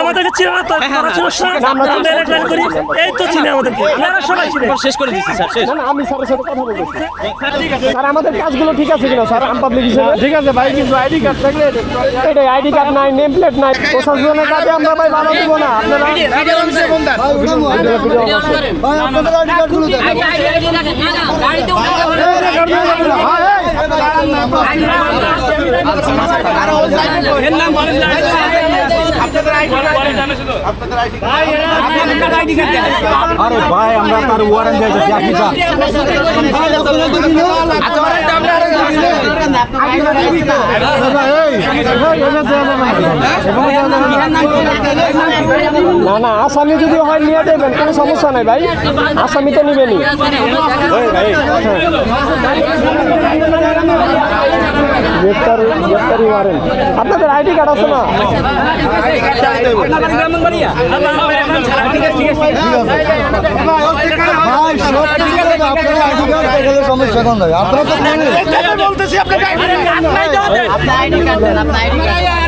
আমাদেরকে চিনে না তো তারা ছিল শোনা আমরা এলাকার করি এই তো চিনে আমাদেরকে সবাই শেষ করে দিচ্ছি স্যার শেষ না না আমি স্যারের সাথে কথা বলতেছি স্যার আমাদের কাজগুলো ঠিক আছে কিনা স্যার আম পাবলিক হিসেবে ঠিক আছে ভাই কিন্তু আইডি কার্ড থাকলে এটাই আইডি কার্ড নাই নেম প্লেট নাই প্রশাসনের কাজে আমরা ভাই ভালো দিব না আপনারা আরে ভাই আমরা তার ওয়ারেন্ট দিয়েছি আপনি না না আসামি যদি হয় নিয়ে দেবেন কোনো সমস্যা নাই ভাই আসামি তো নিবেনি গ্রেপ্তারি গ্রেপ্তারি মারেন আপনাদের আইডি কার্ড আছে না? আইডি কার্ড দেন আপনারা আইডি কার্ড দেন আপনার আইডি কার্ড দেন আপনার আইডি তো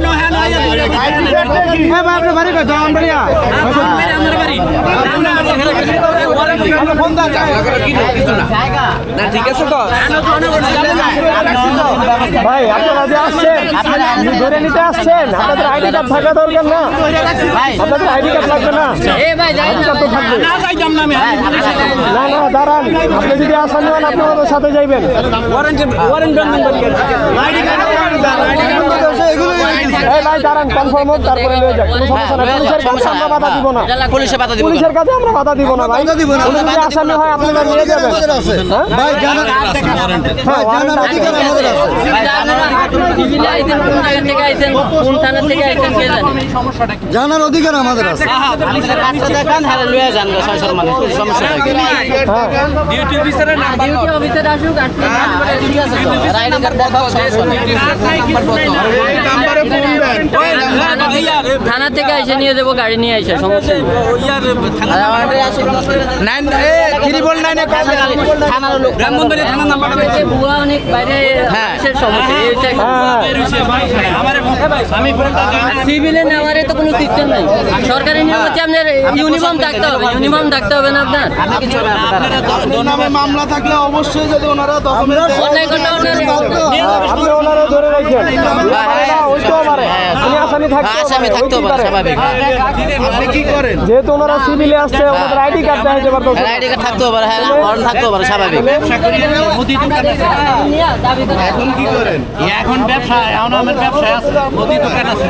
ভাই আপনারা যে আসছেন ধরে নিতে আসছেন আপনাদের আইডি কার্ড থাকা দরকার না আপনাদের আইডি কার্ড লাগবে না না না দাঁড়ান আপনি যদি আসামি হন আপনি আমাদের সাথে যাইবেন এই ভাই দাঁড়ান কনফার্ম হোক তারপরে নিয়ে যাক। কোনো সমস্যা নাই পুলিশের কাছে আমরা বাধা দিব না। পুলিশে বাধা দিব পুলিশের কাছে আমরা বাধা দিব না ভাই। বাধা দিব না। যদি আসামি হয় আপনারা নিয়ে যাবেন। আমাদের আছে। হ্যাঁ? ভাই জানার হ্যাঁ, জানার অধিকার আমাদের আছে। জানার অধিকার আমাদের আছে। দেখান হ্যাঁ লুয়ে যান গো মানে সমস্যা নাই। রাইডিং কার্ড দেখাও সমস্যা নাই থানা থেকে এসে নিয়ে যাব গাড়ি নিয়ে এসে সমস্যা বাইরে হ্যাঁ। হ্যাঁ। সিভিলে নেওয়ারে তো কোনো সিস্টেম নাই। সরকারি নিয়ম হচ্ছে আপনার ইউনিফর্ম থাকতে হবে ইউনিফর্ম থাকতে হবে না আপনার? আপনি কিছু হবে আপনারা নামে মামলা থাকলে অবশ্যই যদি ওনারা অন্যায় করলে ওনারা ধরে ওইটাও পারে। উনি আসামি থাকতে হ্যাঁ, আসামি থাকতেও পারে স্বাভাবিক। আপনি কি করেন? যেহেতু ওনারা সিভিলে আসছে ওনাদের আইডি কার্ড দেখাতে পারতেছে না। রাইডিং কার্ড থাকতেও পারে হ্যাঁ হর্ন থাকতেও পারে স্বাভাবিক। নিয়ে দাবি করে এখন কি করেন? এখন ব্যবসা এখন আমার ব্যবসায় আছে মুদি দোকান আছে।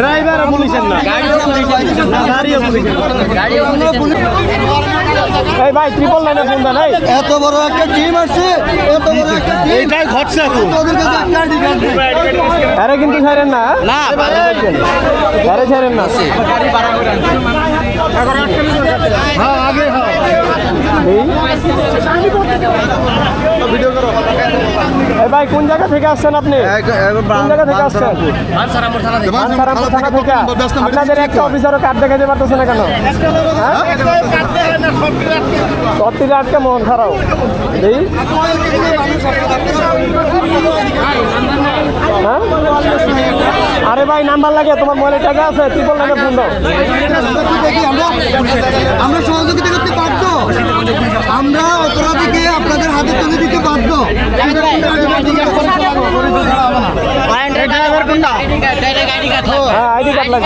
ড্রাইভার পুলিশের না। গাড়িও পুলিশের এই ভাই ট্রিপল লাইনে ফোন দেন এত বড় একটা টিম আছে এত বড় একটা টিম এটাই ঘটছে এখন। আরে কিন্তু ছাড়েন না। না আরে ছাড়েন না। হ্যাঁ আগে হ্যাঁ। ভাই কোন জায়গা থেকে আসছেন আপনি? কোন জায়গা থেকে আসছেন? থানা থেকে। আপনাদের একটা অফিসারও কার্ড দেখাতে পারতেছে না কেন? হ্যাঁ? সত্যি আটকে মন খারাপ। হ্যাঁ আরে ভাই, নাম্বার লাগে, তোমার মোবাইলে টাকা আছে ত্রিপল লাগে ফোন দাও। আমরা সহযোগিতা করতে বাধ্য আমরা অপরাধীকে আপনাদের হাতে তুলে দিতে বাধ্য। হ্যাঁ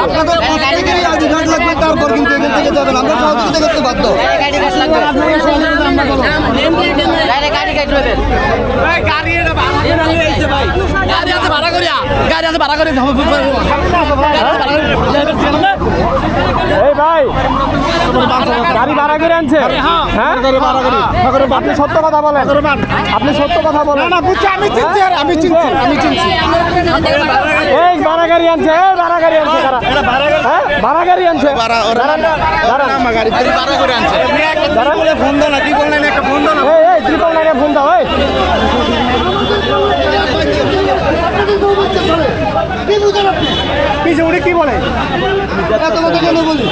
আপনাদের প্রত্যেকেরই আইডি কার্ড লাগবে তারপর কিন্তু এখান থেকে যাবেন। আমরা সহযোগিতা করতে বাধ্য। গাড়ি কার্ড গাড়ি কার্ড নেবেন এই ভাই গাড়ি ভাড়া করে আনছে। হ্যাঁ। আপনি সত্য কথা বলেন। আপনি সত্য কথা বলেন। আমি চিনছি আমি চিনছি আমি চিনছি। এই ভাড়া গাড়ি আনছে এই ভাড়া গাড়ি আনছে। কারা? হ্যাঁ ভাড়া গাড়ি আনছে। ফোন দাও না কি বললেন একটা ফোন দাও না এই এই ত্রিপল নাইনে ফোন দাও এই পিছে উঠে কি বলে এত কথা কেন বলি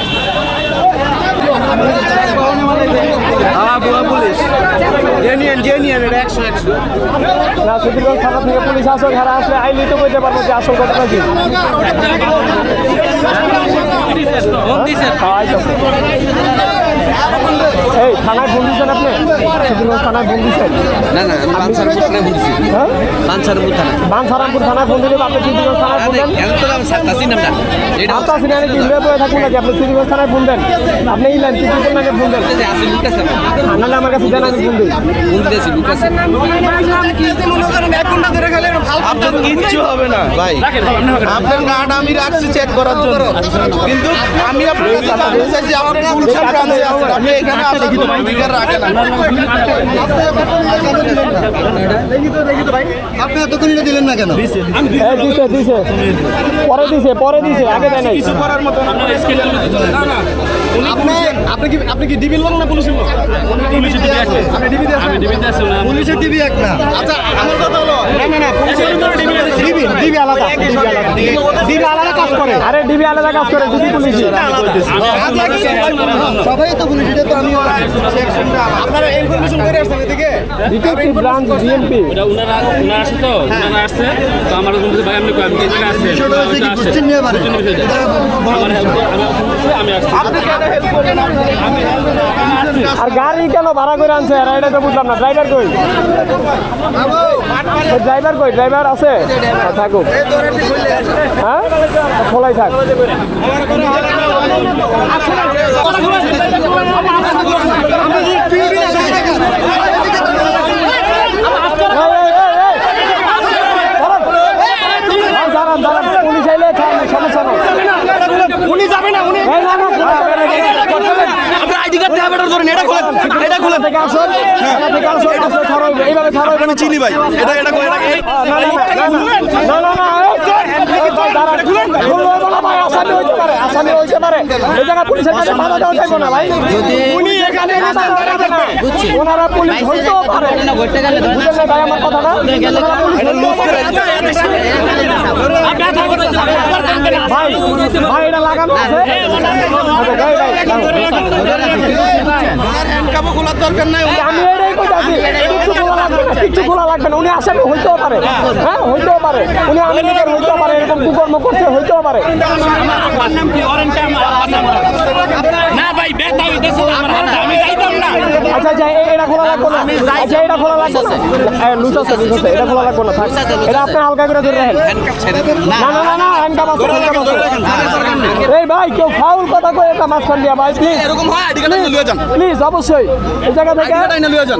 পুলিশ না সিদ্ধিরগঞ্জ থানা থেকে পুলিশ আসো যারা আসলে আইলি তো বলতে পারব যে আসল ঘটনা কি হ্যাঁ। এই থানায় ফোন আপনি? সিদ্ধিরগঞ্জ থানায় ফোন দিচ্ছেন না না আমি বানসারপুর থানায় বলছি বানসারপুর থানা বানসারামপুর থানায়। ফোন দিলে আপনি সিদ্ধিরগঞ্জ থানায় ফোন দেন? এখন তো আমি সাতাশি নাম না এটা আপনার সিনিয়ারে কি ঘুরে বয়ে থাকুন নাকি? আপনি সিদ্ধিরগঞ্জ থানায় ফোন দেন। আপনি ইলেন কি করবেন নাকি ফোন দেন? হচ্ছে যে আছে লুক আছে আনালে আমার কাছে দেন আমি ফোন দিই ফোন দিয়েছি লুক আপনার কিচ্ছু হবে না। ভাই আপনার কার্ড আমি রাখছি চেক করার জন্য। কিন্তু আমি আপনার জানতে চাইছি আপনারা গুলশান ব্রাঞ্চে আছেন আপনি এখানে আসার রাখেন। আপনি এতক্ষণ দিলেন না কেন হ্যাঁ দিছে দিছে পরে দিছে পরে দিছে আগে দেয় নাই আপনি আপনি কি আপনি কি ডিবির লোক না পুলিশের লোক পুলিশের টিভি এক না আচ্ছা আমার কথা হলো না না না পুলিশের ডিবি ডিবি ডিবি আলাদা ডিবি আলাদা ডিবি আলাদা কাজ করে আরে ডিবি আলাদা কাজ করে ডিবি পুলিশ সবাই তো পুলিশ এটা তো আমি আপনারা ইনফরমেশন করে আসছেন এদিকে? ডিটেকটিভ ব্রাঞ্চ বিএমপি ওটা ওনারা ওনারা আসছে তো? ওনারা আসছে? তো আমার বলছে ভাই আপনি কই আমি কি জায়গায় আসছেন বিষয়টা হচ্ছে কি? বুঝছেন নিয়ে পারে এটা বড় বিষয়। আমি আসছি আর গাড়ি কেন ভাড়া করে আনছে? আর এটা তো বুঝলাম না। ড্রাইভার কই? ড্রাইভার কই? ড্রাইভার আছে? থাকুক হ্যাঁ? খোলাই থাক। উনি যাবে না উনি আমি চিনি ভাই এটা এটা আসামি হইতে পারে, আসামি হইতে পারে। এই জায়গায় পুলিশের কাছে বাধা দেওয়া যাবে না, ভাই। উনি এখানে বাধা দেওয়া যাবে না। ওনারা পুলিশ হইতেও পারে। বুঝলেন ভাই আমার কথাটা? পুলিশ হইতেও পারে। ভাই, ভাই, এটা লাগানো আছে? আচ্ছা, ভাই, ভাই, হ্যান্ডকাপও খোলার দরকার নাই আমি এটাই কইতাছি কিচ্ছু খোলা লাগবে না কিচ্ছু খোলা লাগবে না উনি আসামি হইতেও পারে হ্যাঁ হইতেও পারে উনি আমেরিকার হইতেও পারে এরকম কুকর্ম করছে হইতেও পারে না ভাই ব্যথা হইতেছে আমি যাইতাম না। আচ্ছা আচ্ছা এ- এটা খোলা লাগবে না। আচ্ছা এটা খোলা লাগবে না? লুজ আছে লুজ আছে এটা খোলা লাগবে না থাক। এটা আপনি হালকা করে ধরে রাখেন। না না না না হ্যান্ডকাপ আছে হ্যান্ডকাপ আছে। এই ভাই কেউ ফাউল কথা কই এটা মাঝখান দিয়া ভাই প্লিজ এরকম হয় আইডি কার্ড নিয়ে যান। প্লিজ অবশ্যই। এই জায়গা থেকে আইডি কার্ড নিয়ে যান।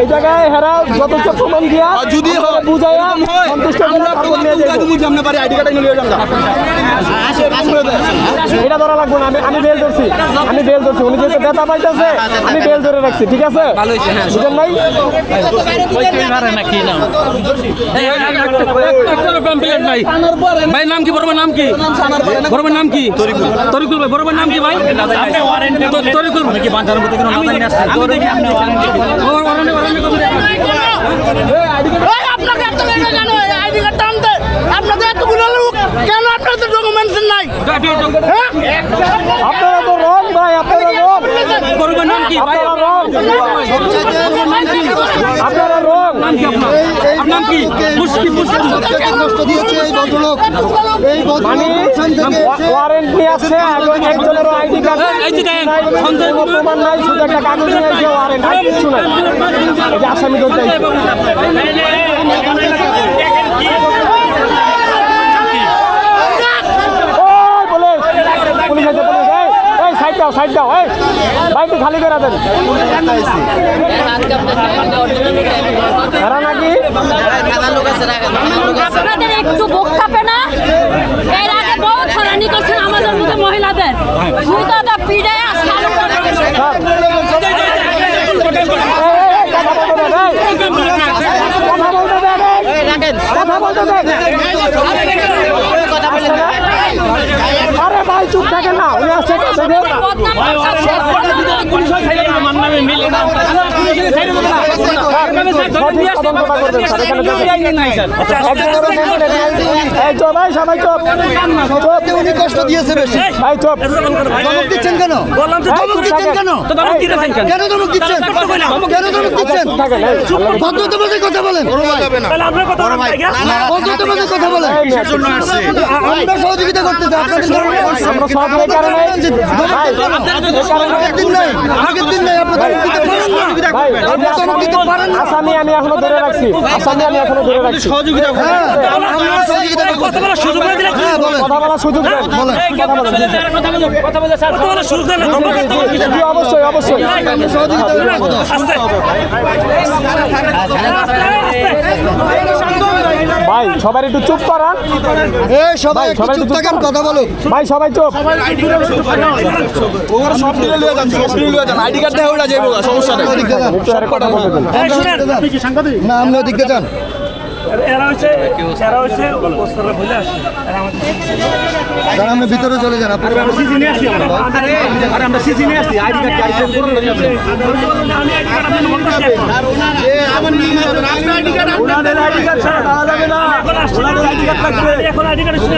এই জায়গায় হেরা যথেষ্ট প্রমাণ দিয়া যদি হয় বুঝাইয়া সন্তুষ্ট করে আমরা নিয়ে যাইবো। তুমি জানতে পারি আইডি কার্ড নিয়ে যান এটা ধরা লাগবে না আমি আমি বেল ধরছি। আমি বেল ধরছি উনি যেহেতু ব্যথা পাইতেছে আমি বেল ধরে রাখছি ঠিক আছে? হ্যাঁ কমপ্লেন্ট নাই? ভাই নাম কি? বড় নাম কি? বড় নাম কি? তরিকুল তরিকুল ভাই বড় নাম কি ভাই? তো- তরিকুল কোনো নিয়ে আসছে আপনাকে এত আইডি আনতে? আপনাদের এতগুলো লোক কেন আপনাদের ডকুমেন্টস নাই? হ্যাঁ? আপনারা তো রং ভাই আপনারা রং বড় নাম কি ভাই আপনারা রং। আপনারা রং। আপনার? কি? মুশকি মুশকি সবচেয়ে কষ্ট দিয়েছে এই ভদ্রলোক। এই মানে ভদ্রলোক গুলশান থেকে এসে ওয়ারেন্ট নিয়ে আসছে একজন একজনেরও আইডি কার্ড এই নাই সঞ্জয় প্রমাণ নাই শুধু একটা কাগজ নিয়ে এসে ওয়ারেন্ট। আর কিছু নাই। আসামি ধরতে আইছে। ওই পুলিশ পুলিশ আছে পুলিশ এই এই সাইড দাও সাইড দাও এই বাইকটি খালি করে দেন। এরা নাকি? আপনাদের একটু বুক কাঁপে না? এর আগে বহুত হরানি করছেন আমাদের মধ্যে মহিলাদের। পিড়ে। এই, এই, এই, কথা বলতে দেন, এই। কথা বলতে দেন, এই। কথা বলতে দেন। আরে ভাই চুপ থাকেন না উনি ভাই সবাই চুপ। চুপ। উনি কষ্ট দিয়েছে বেশি। ভাই চুপ। ধমক দিচ্ছেন কেন? বললাম যে এই, ধমক দিচ্ছেন কেন? এই, চুপ থাকেন। কেন ধমক দিচ্ছেন? কেন ধমক দিচ্ছেন? থাকেন, এই, কথা বলেন। তাহলে আপনার কথা বলতে গিয়ে ভদ্রতাভাবে কথা বলেন। আমরা সহযোগিতা করতেছি আপনাদের আমরা সব এই কারণে আসামি আমি এখনও ধরে রাখছি আসামি আমি এখনও ধরে রাখছি হ্যাঁ সহযোগিতা কথা বলার সুযোগ হ্যাঁ অবশ্যই অবশ্যই সহযোগিতা ভাই সবাই একটু চুপ করান। এই সবাই একটু সবাই চুপ একটু থাকেন কথা বলুন। ভাই সবাই চুপ। ওদিকে যান। একটু আরে আইডি কার্ড দেন। এই শুনেন না আপনি ওদিকে যান। এরা হচ্ছে এরা হচ্ছে ওস্তাদরা বলে যান আপনি ভিতরে চলে যান আপনি আমি আইডি কার্ড আপনার বলতেছি ওনাদের আইডি কার্ড ছাড়া পাওয়া যাবে না এখন আসছে এখন আইডি কার্ড শুনে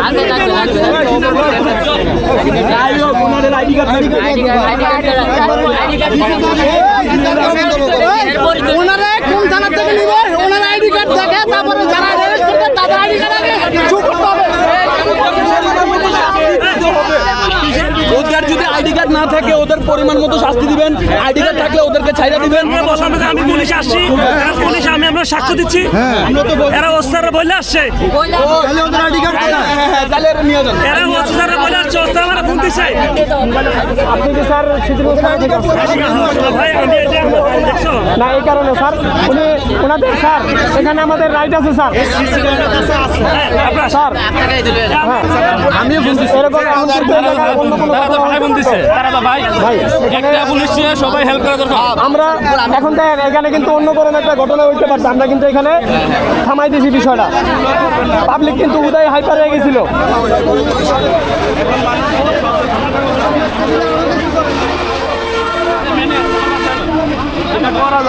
আগে লাগবে লাগবে যাই হোক ওনাদের ID card ID card ID card ওনারা কোন থানা থেকে নিবে ওনারা আইডি কার্ড দেখে তারপরে যারা অ্যারেস্ট করবে তাদের আইডি কার্ড আগে চুপ করতে হবে ওদের যদি আইডি কার্ড না থাকে ওদের পরিমাণ মতো শাস্তি দিবেন আইডি কার্ড থাকলে ওদেরকে ছাইরা দিবেন আমরা আমি পুলিশ আসছি পুলিশ আমি আমরা সাক্ষ্য দিচ্ছি এরা অস্ত্র বলে আসছে হ্যাঁ হ্যাঁ এরা বলে আসছে আমরা ফোন আপনি কি স্যার? ভাই আমি এই যে আমরা গাড়ি দেখছ না এই কারণে স্যার। উনি ওনাদের স্যার এখানে আমাদের রাইট আছে স্যার। হ্যাঁ, স্যার আমি একটা পুলিশ সবাই হেল্প করা দরকার। আমরা এখন দেখেন এখানে কিন্তু অন্য কোনো একটা ঘটনা হইতে পারছে। আমরা কিন্তু এখানে থামাই দিয়েছি বিষয়টা। পাবলিক কিন্তু উদয় হাইপার হয়ে গেছিল।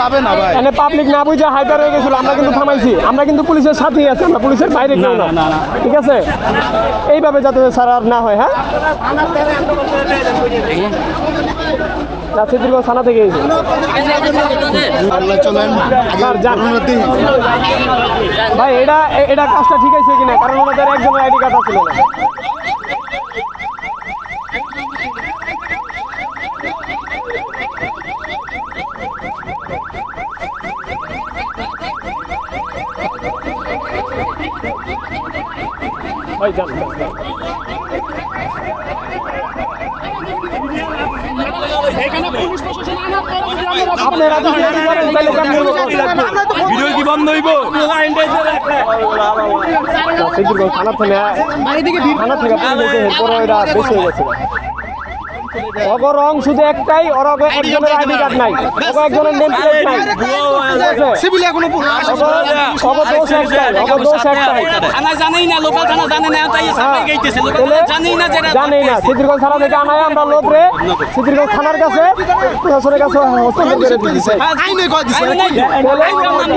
যাবে না ভাই। এখানে পাবলিক না বুঝে হাইপার হয়ে গেছিল আমরা কিন্তু থামাইছি। আমরা কিন্তু পুলিশের সাথেই আছি আমরা পুলিশের বাইরে কেউ না। ঠিক আছে? এইভাবে যাতে স্যার আর না হয় হ্যাঁ? না সিদ্দিরগঞ্জ থানা থেকে ভাই এটা এটা কাজটা ঠিক আছে কিনা? কারণ ওনাদের একজনের আইডি কার্ড ছিল না ভাই যান যান, যান। আপনারা তো এটি করেন তাহলে কেমন হলো? ভিডিও কি বন্ধ হইব সিদ্দিরগঞ্জ থানা থেকে থানা থেকে এসে এরপরে এরা বেশি হয়ে গেছে অগ রং শুধু একটাই ওর একজনের আইডি কার্ড নাই একজনের নেম প্লেট নাই। সিভিল এখনও অগ- অগ দোষ একটাই অগ দোষ একটাই। থানা জানেই না লোকাল থানা জানে না তাই সামনে গাইতেছে লোকাল জানেই না যে এরা জানেই না সিদ্দিরগঞ্জ থানা থেকে আনায় আমরা লোক রে। সিদ্দিরগঞ্জ থানার কাছে প্রশাসনের কাছে হস্তান্তর করে দিয়েছে। আইনে কয় দিছে? আইন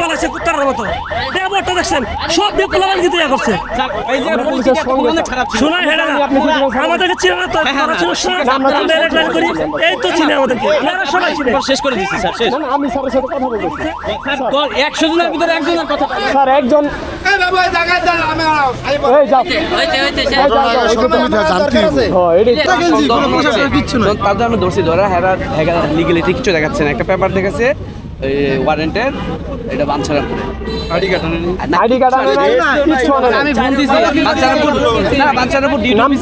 পালাচ্ছে কুত্তার মতো। ব্যবহারটা দেখছেন? সব বিপ্লবান কিন্তু ইয়া করছে। এই হেডা আমাদেরকে চিনে না তো তারা চিনে করি। এই তো আমাদেরকে। আমরা সবাই চিনে। শেষ করে দিচ্ছি স্যার শেষ। না, না, আমি স্যারের সাথে কথা বলতেছি। কল একশো জনের ভিতরে একজনের কথা স্যার একজন এই যাও হইতে হইতে এই যাও, যাও, এই তো- দরকার আছে ও, এটাই। কিচ্ছু না তার জন্য ধরছি ধরা হেরা লিগেলিটি কিছু দেখাচ্ছে না। একটা পেপার দেখাচ্ছে ওয়ারেন্টের এটা আমি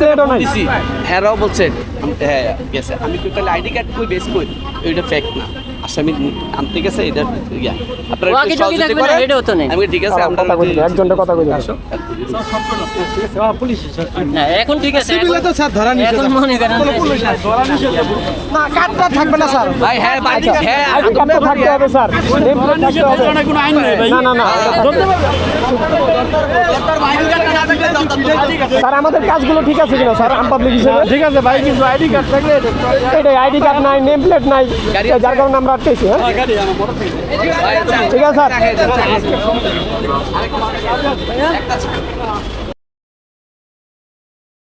বলছেন হ্যাঁ গেছে আমি তাহলে আইডি কার্ড কই বেস কই? এটা ফেক না। আসামি আনতে গেছে এটা ইয়া। আপনারা একটু সহযোগিতা না, করেন। আমি ঠিক আছে আমরা কথা কইতে একজনটা কথা কইতে হ্যাঁ, এখন ঠিক আছে সিভিলে তো স্যার ধরা নিষেধ। এখন মনে করেন না কার্ডটা থাকবে না স্যার। ভাই হ্যাঁ ভাই হ্যাঁ থাকতে হবে স্যার। নেম প্লেট থাকতে হবে। কোনো আইন নেই ভাই। না না না। স্যার আমাদের কাজগুলো ঠিক আছে কিনা স্যার আম পাবলিক হিসেবে? ঠিক আছে ভাই কিন্তু আইডি কার্ড থাকলে এটাই আইডি কার্ড নাই নেম প্লেট নাই যার কারণে আমরা আটকেছি হ্যাঁ ঠিক আছে স্যার